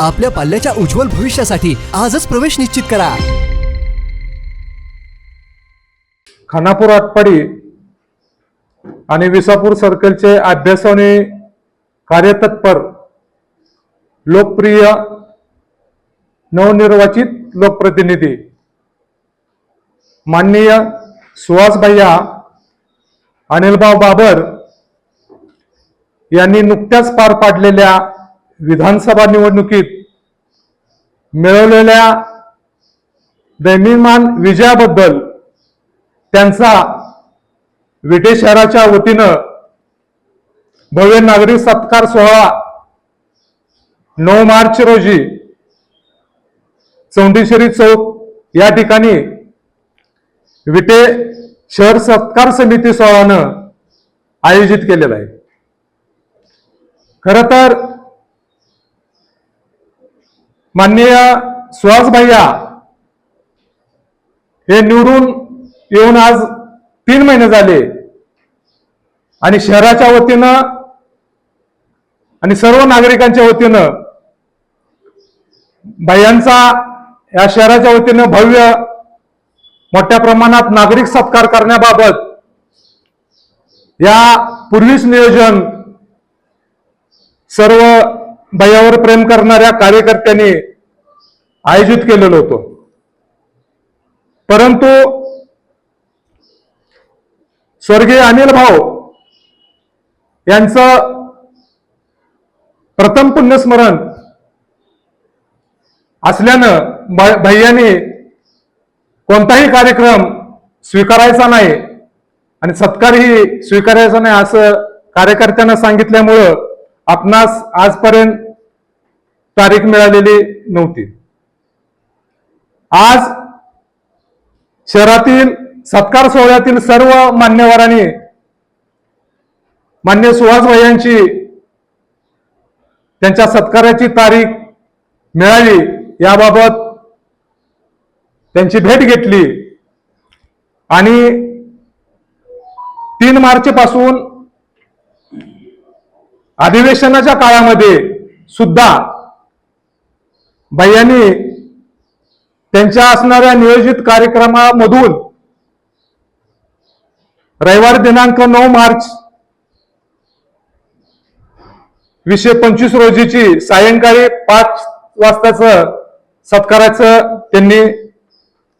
आपल्या पाल्याच्या उज्ज्वल भविष्यासाठी आजच प्रवेश निश्चित करा. खानापूर आटपाडी आणि विसापूर सर्कलचे अभ्यासाने कार्यतत्पर लोकप्रिय नवनिर्वाचित लोकप्रतिनिधी माननीय सुहास भैया अनिलभाऊ बाबर यांनी नुकत्याच पार पाडलेल्या विधानसभा निवडणुकीत मिळवलेल्या दैनिमान विजयाबद्दल त्यांचा विटे शहराच्या वतीनं भव्य नागरिक सत्कार सोहळा नऊ मार्च रोजी चौंडेश्वरी चौक या ठिकाणी विटे शहर सत्कार समिती सोहळ्यानं आयोजित केलेला आहे. खर तर माननीय सुहास भैया हे निवडून येऊन आज तीन महिने झाले. आणि शहराच्या वतीनं आणि सर्व नागरिकांच्या वतीनं भैयांचा या शहराच्या वतीनं भव्य मोठ्या प्रमाणात नागरिक सत्कार करण्याबाबत या पूर्वीच नियोजन सर्व भैयावर प्रेम करणाऱ्या कार्यकर्त्यांनी आयोजित केलेलं होतं. परंतु स्वर्गीय अनिल भाऊ यांचं प्रथम पुण्यस्मरण असल्यानं भ- भैयानी कोणताही कार्यक्रम स्वीकारायचा नाही आणि सत्कारही स्वीकारायचा नाही असं कार्यकर्त्यांना सांगितल्यामुळं आपणास आजपर्यंत तारीख मिळालेली नव्हती. आज शहरातील सत्कार सोहळ्यातील सर्व मान्यवरांनी मान्य सुहास भैयांची त्यांच्या सत्काराची तारीख मिळाली. याबाबत त्यांची भेट घेतली. आणि तीन मार्चपासून अधिवेशनाच्या काळामध्ये सुद्धा भैयांनी त्यांच्या असणाऱ्या नियोजित कार्यक्रमामधून रविवार दिनांक नऊ मार्च वीसशे पंचवीस रोजीची सायंकाळी पाच वाजताचं सत्काराचं त्यांनी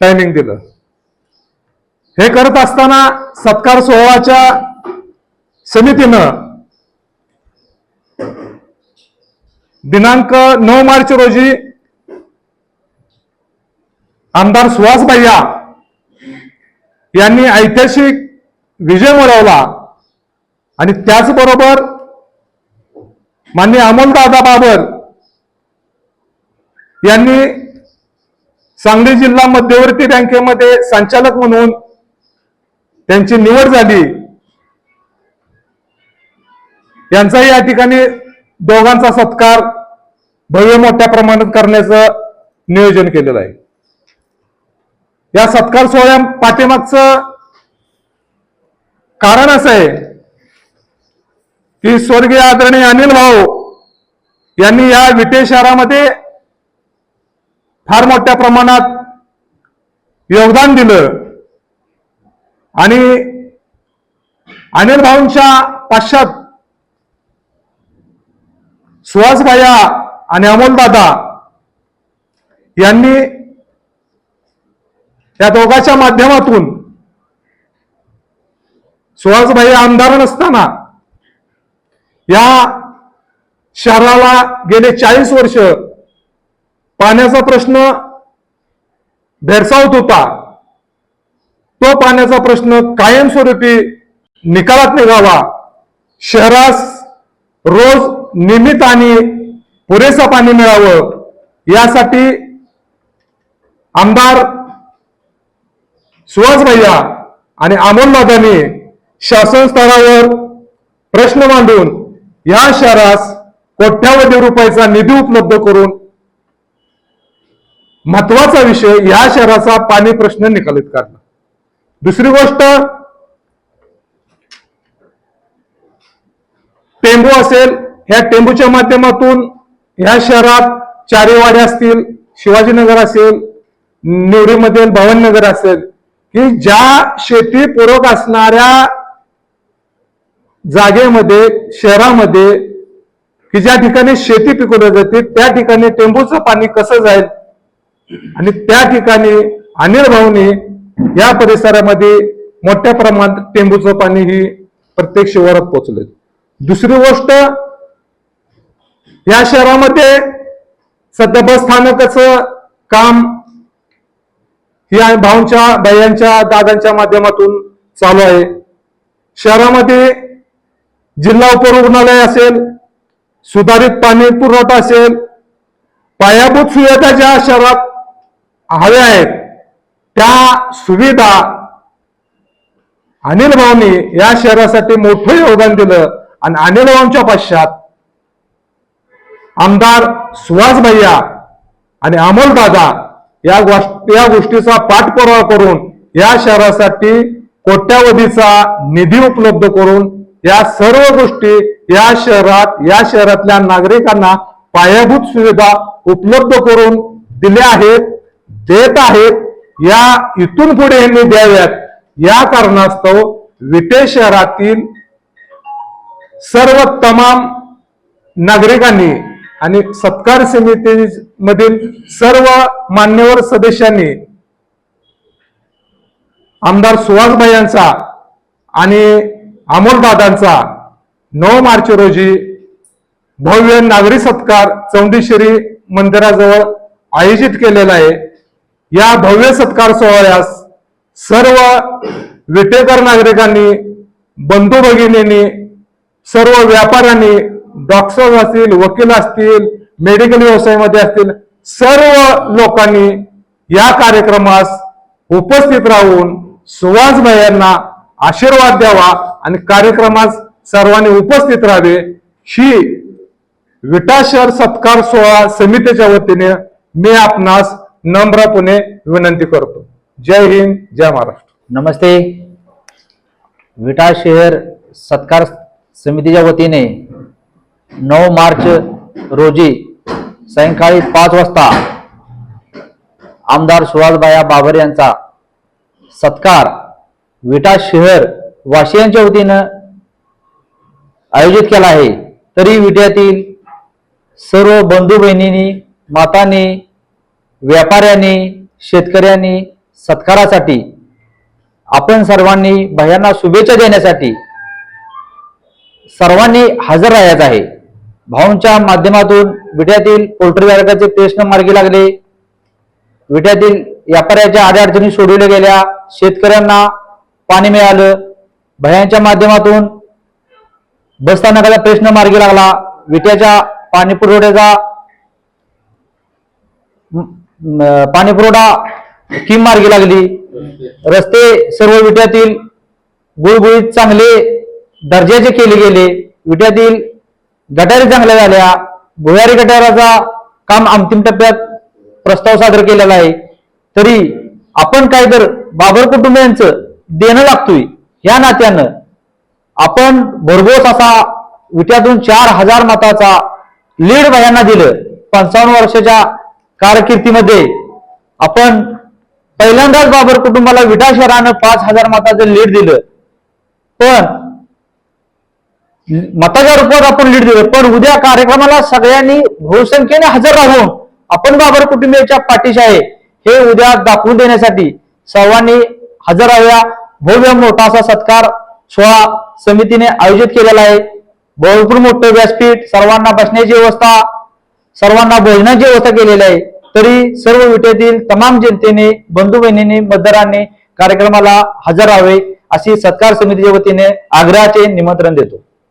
टायमिंग दिलं. हे करत असताना सत्कार सोहळाच्या समितीनं दिनांक नऊ मार्च रोजी आमदार सुहास भैया यांनी ऐतिहासिक विजय मिळवला. आणि त्याचबरोबर मान्य अमोलदादा बाबर यांनी सांगली जिल्हा मध्यवर्ती बँकेमध्ये संचालक म्हणून त्यांची निवड झाली. यांचाही या ठिकाणी दोघांचा सत्कार भव्य मोठ्या प्रमाणात करण्याचं नियोजन केलेलं आहे. या सत्कार सोहळ्या पाठीमागचं कारण असं आहे की स्वर्गीय आदरणीय अनिल भाऊ यांनी या विटे शहरामध्ये फार मोठ्या प्रमाणात योगदान दिलं आणि अनिल भाऊंच्या पाश्चात सुहासभाया आणि अमोलदादा यांनी या दोघांच्या माध्यमातून सुहासभाई आमदार नसताना या शहराला गेले चाळीस वर्ष पाण्याचा प्रश्न भेडसावत होता. तो पाण्याचा प्रश्न कायमस्वरूपी निकालात निघावा. शहरास रोज नियमित आणि पुरेसं पाणी मिळावं यासाठी आमदार सुहास भैया आणि अमोल दादांनी शासन स्तरावर प्रश्न मांडून या शहरास कोट्यावधी रुपयाचा निधी उपलब्ध करून महत्त्वाचा विषय या शहराचा पाणी प्रश्न निकालित काढला. दुसरी गोष्ट टेंबू असेल ह्या टेंबूच्या माध्यमातून ह्या शहरात चारेवाडे असतील शिवाजीनगर असेल निवडीमधील भवननगर असेल की ज्या शेतीपूरक असणाऱ्या जागेमध्ये शहरामध्ये की ज्या ठिकाणी शेती पिकवली जाते त्या ठिकाणी टेंबूचं पाणी कसं जाईल? आणि त्या ठिकाणी अनिल भाऊनी या परिसरामध्ये मोठ्या प्रमाणात टेंबूचं पाणी ही प्रत्येक शिवारात पोहोचले दुसरी गोष्ट या शहरामध्ये सध्या बस स्थानकाचं काम या भाऊंच्या बायांच्या दादांच्या माध्यमातून चालू आहे. शहरामध्ये जिल्हा उपरुग्णालय असेल सुधारित पाणी पुरवठा असेल पायाभूत सुविधा ज्या शहरात हव्या आहेत त्या सुविधा अनिल भाऊंनी या शहरासाठी मोठं योगदान दिलं आणि अनिल भाऊंच्या पश्चात आमदार सुहास भैया आणि अमोल दादा या गोष्टी या गोष्टीचा पाठपुरावा करून या शहरासाठी कोट्यावधीचा निधी उपलब्ध करून या सर्व गोष्टी या शहरात या शहरातल्या नागरिकांना पायाभूत सुविधा उपलब्ध करून दिल्या आहेत देत आहेत. या इथून पुढे यांनी द्याव्यात या कारणास्तव विटे शहरातील सर्व तमाम नागरिकांनी आणि सत्कार समितीमधील सर्व मान्यवर सदस्यांनी आमदार सुहासभाई यांचा आणि अमोलदादांचा नऊ मार्च रोजी भव्य नागरी सत्कार चौंडेश्वरी मंदिराजवळ आयोजित केलेला आहे. या भव्य सत्कार सोहळ्यास सर्व विटेकर नागरिकांनी बंधू भगिनींनी सर्व व्यापाऱ्यांनी डॉक्टर असतील वकील असतील मेडिकल व्यवसायामध्ये असतील सर्व लोकांनी या कार्यक्रमास उपस्थित राहून सुहास यांना आशीर्वाद द्यावा आणि कार्यक्रमास सर्वांनी उपस्थित राहावे. ही विटा शहर सत्कार सोहळा समितीच्या वतीने मी आपणास नम्रपणे विनंती करतो. जय हिंद जय महाराष्ट्र. नमस्ते. विटा शहर सत्कार समितीच्या वतीने नऊ मार्च रोजी सायंकाळी पाच वाजता आमदार सुहासबाया बाबर यांचा सत्कार विटा शहर वाशियांच्या वतीनं आयोजित केला आहे. तरी विट्यातील सर्व बंधू बहिणींनी मातांनी व्यापाऱ्यांनी शेतकऱ्यांनी सत्कारासाठी आपण सर्वांनी भयांना शुभेच्छा देण्यासाठी सर्वांनी हजर राहायचं आहे. भाऊंच्या माध्यमातून विट्यातील पोल्ट्री व्यापाराचे प्रश्न मार्गी लागले. विट्यातील व्यापाऱ्याच्या अडचणी सोडवल्या गेल्या. शेतकऱ्यांना पाणी मिळालं. भयांच्या माध्यमातून बसस्थानकाचा प्रश्न मार्गी लागला. विट्याच्या पाणी पुरवठ्याचा म- मार्गी लागली. रस्ते सर्व विट्यातील गुळगुळीत चांगले दर्जाचे केले गेले. विट्यातील गटारी चांगल्या झाल्या. भुयारी गटाराचा काम अंतिम टप्प्यात प्रस्ताव सादर केलेला आहे. तरी आपण काय तर बाबर कुटुंबियांचं देणं लागतोय या नात्यानं आपण भरघोस असा विट्यातून चार हजार मताचा लीड भयांना दिलं. पंचावन्न वर्षाच्या कारकिर्दीमध्ये आपण पहिल्यांदाच बाबर कुटुंबाला विटा शहरानं पाच हजार मताचं लीड दिलं. पण मताच्या रूपात आपण लीड दिलं. पण उद्या कार्यक्रमाला सगळ्यांनी बहुसंख्येने हजर राहून आपण बाबर कुटुंबियाच्या पाठीशी आहे हे उद्या दाखवून देण्यासाठी सर्वांनी हजर राहूया. भव्य मोठा असा सत्कार सोहळा समितीने आयोजित केलेला आहे. भरपूर मोठं व्यासपीठ सर्वांना बसण्याची व्यवस्था सर्वांना भोजनाची व्यवस्था केलेली आहे. तरी सर्व विटेतील तमाम जनतेने बंधू बहिणीने मतदारांनी कार्यक्रमाला हजर राहावे अशी सत्कार समितीच्या वतीने आग्रहाचे निमंत्रण देतो.